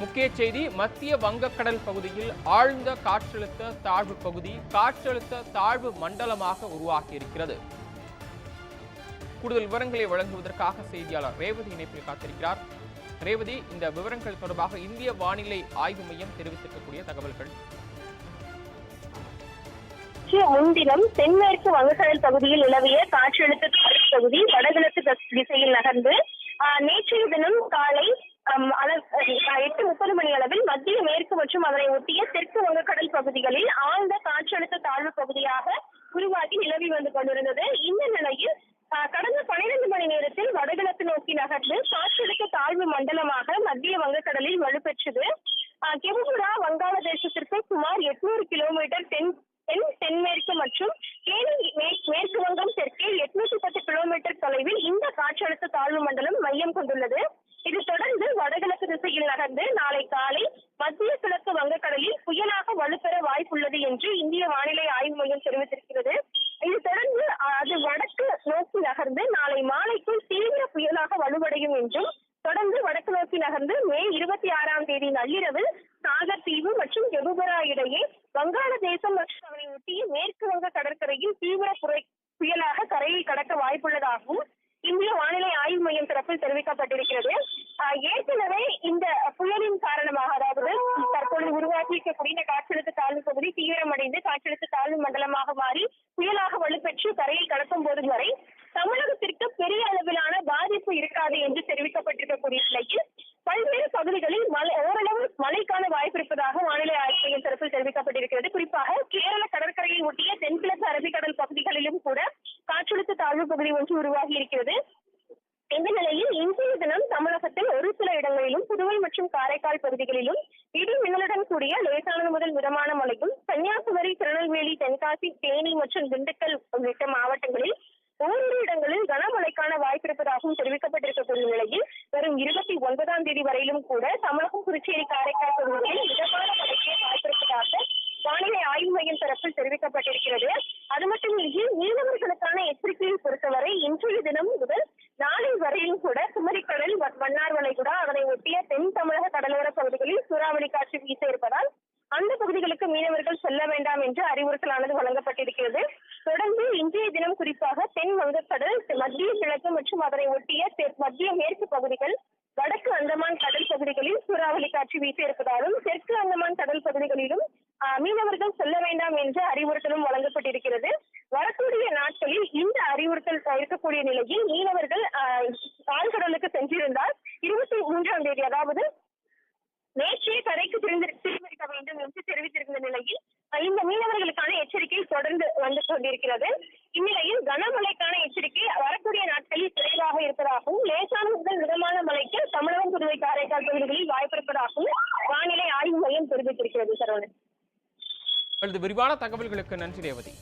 முக்கிய செய்தி மத்திய வங்கக்கடல் பகுதியில் ஆழ்ந்த காற்றழுத்த தாழ்வு பகுதி காற்றழுத்த தாழ்வு மண்டலமாக உருவாகி இருக்கிறது கூடுதல் விவரங்களை வழங்குவதற்காக செய்தியாளர் ரேவதி இணைப்பில் காத்திருக்கிறார். ரேவதி இந்த விவரங்கள் தொடர்பாக இந்திய வானிலை ஆய்வு மையம் தெரிவித்திருக்கக்கூடிய தகவல்கள். முன்தினம் தென்மேற்கு வங்கக்கடல் பகுதியில் நிலவிய காற்றழுத்த தாழ்வு பகுதி வடகிழக்கு திசையில் நகர்ந்து நேற்றைய தினம் காலை ஆம், எட்டு முப்பது மணி அளவில் மத்திய மேற்கு மற்றும் அதனை ஒட்டிய தெற்கு வங்கக்கடல் பகுதிகளில் ஆழ்ந்த காற்றழுத்த தாழ்வு பகுதியாக உருவாகி நிலவி வந்து கொண்டிருந்தது. இந்த நிலையில் கடந்த பனிரெண்டு மணி நேரத்தில் வடகிழக்கு நோக்கி நகர்ந்து காற்றழுத்த தாழ்வு மண்டலமாக மத்திய வங்கக்கடலில் வலுப்பெற்றது. ஆஹ், வங்காளதேசத்திற்கு சுமார் எட்நூறு கிலோமீட்டர் தென் தென் தென்மேற்கு மற்றும் தேனி மே- மேற்கு வங்கம் தெற்கே எட்நூத்தி பத்து கிலோமீட்டர் தொலைவில் இந்த காற்றழுத்த தாழ்வு மண்டலம் மையம் கொண்டுள்ளது இது தொடர்ந்து வடகிழக்கு திசையில் நகர்ந்து நாளை காலை மத்திய கிழக்கு வங்கக்கடலில் புயலாக வலுப்பெற வாய்ப்புள்ளது என்று இந்திய வானிலை ஆய்வு மையம் தெரிவித்திருக்கிறது. இது தொடர்ந்து அது வடக்கு நோக்கி நகர்ந்து நாளை மாலைக்குள் தீவிர புயலாக வலுவடையும் என்றும் தொடர்ந்து வடக்கு நோக்கி நகர்ந்து மே இருபத்தி ஆறாம் தேதி நள்ளிரவில் சாகர் தீவு மற்றும் ஜெபுபரா இடையே வங்காளதேசம் மற்றும் அதனை ஒட்டிய மேற்கு வங்க கடற்கரையில் தீவிர புயலாக கரையை கடக்க வாய்ப்புள்ளதாகவும் இந்திய வானிலை ஆய்வு மையம் தரப்பில் தெரிவிக்கப்பட்டிருக்கிறது. ஏற்கனவே இந்த புயலின் காரணமாக அதாவது தற்பொழுது உருவாகி இருக்கக்கூடிய இந்த காற்றழுத்த தாழ்வு பகுதி தீவிரமடைந்து காற்றழுத்த தாழ்வு மண்டலமாக மாறி புயலாக வலுப்பெற்று கரையை கடக்கும் போது வரை தமிழகத்திற்கு பெரிய அளவிலான பாதிப்பு இருக்காது என்று தெரிவிக்கப்பட்டிருக்கக்கூடிய நிலையில் பல்வேறு பகுதிகளில் மழை ஓரளவு மழைக்கான வாய்ப்பு இருப்பதாக வானிலை ஆய்வு மையம் தரப்பில் தெரிவிக்கப்பட்டிருக்கிறது. குறிப்பாக கேரள கடற்கரையை ஒட்டிய தென்கிழக்கு அரபிக்கடல் பகுதிகளிலும் கூட காற்றழுத்த தாழ்வு பகுதி ஒன்று உருவாகி இருக்கிறது இந்த நிலையில் இன்றைய தினம் தமிழகத்தில் ஒரு சில இடங்களிலும் புதுவை மற்றும் காரைக்கால் பகுதிகளிலும் இடி மின்னலுடன் கூடிய லேசானது முதல் மிதமான மழையும் கன்னியாகுமரி திருநெல்வேலி தென்காசி தேனி மற்றும் திண்டுக்கல் உள்ளிட்ட மாவட்டங்களில் ஓரிரு இடங்களில் கனமழைக்கான வாய்ப்பிருப்பதாகவும் தெரிவிக்கப்பட்டிருக்கக்கூடிய நிலையில் வரும் இருபத்தி ஒன்பதாம் தேதி வரையிலும் கூட தமிழகம் புதுச்சேரி காரைக்கால் பகுதிகளில் மிதமான மழைக்கு வாய்ப்பிருப்பதாக வானிலை ஆய்வு மையம் தரப்பில் தெரிவிக்கப்பட்டிருக்கிறது அது மட்டுமின்றி மீனவர்களுக்கான எச்சரிக்கையை பொறுத்தவரை இன்றைய தினம் முதல் நாளை வரையிலும் கூட குமரிக்கடல் வ- மன்னார் வளைகுடா அதனை ஒட்டிய தென் தமிழக கடலோர பகுதிகளில் சூறாவளி காற்று வீச இருப்பதால் அந்த பகுதிகளுக்கு மீனவர்கள் செல்ல வேண்டாம் என்று அறிவுறுத்தலானது வழங்கப்பட்டிருக்கிறது. தொடர்ந்து இன்றைய தினம் குறிப்பாக தென் வங்கக்கடல் மத்திய கிழக்கு மற்றும் அதனை ஒட்டிய மத்திய மேற்கு பகுதிகள் வடக்கு அந்தமான் கடல் பகுதிகளில் சூறாவளி காற்று வீச இருப்பதாலும் தெற்கு அந்தமான் கடல் பகுதிகளிலும் மீனவர்கள் செல்ல வேண்டாம் என்ற அறிவுறுத்தலும் வழங்கப்பட்டிருக்கிறது. வரக்கூடிய நாட்களில் இந்த அறிவுறுத்தல் இருக்கக்கூடிய நிலையில் மீனவர்கள் ஆஹ், ஆழ்கடலுக்கு சென்றிருந்தால் மூன்றாம் அதாவது நேற்றே கரைக்கு திரும்பிருக்க வேண்டும் என்று தெரிவித்திருந்த நிலையில் இந்த மீனவர்களுக்கான எச்சரிக்கை தொடர்ந்து வந்து கொண்டிருக்கிறது. இந்நிலையில் கனமழைக்கான எச்சரிக்கை வரக்கூடிய நாட்களில் குறைவாக இருப்பதாகவும் லேசான முதல் மிதமான மழைக்கு தமிழகம் புதுவை காரைக்கால் பகுதிகளில் வாய்ப்பிருப்பதாகவும் வானிலை ஆய்வு மையம் தெரிவித்திருக்கிறது சரவணன். விரிவான தகவல்களுக்கு நன்றி ரேவதி.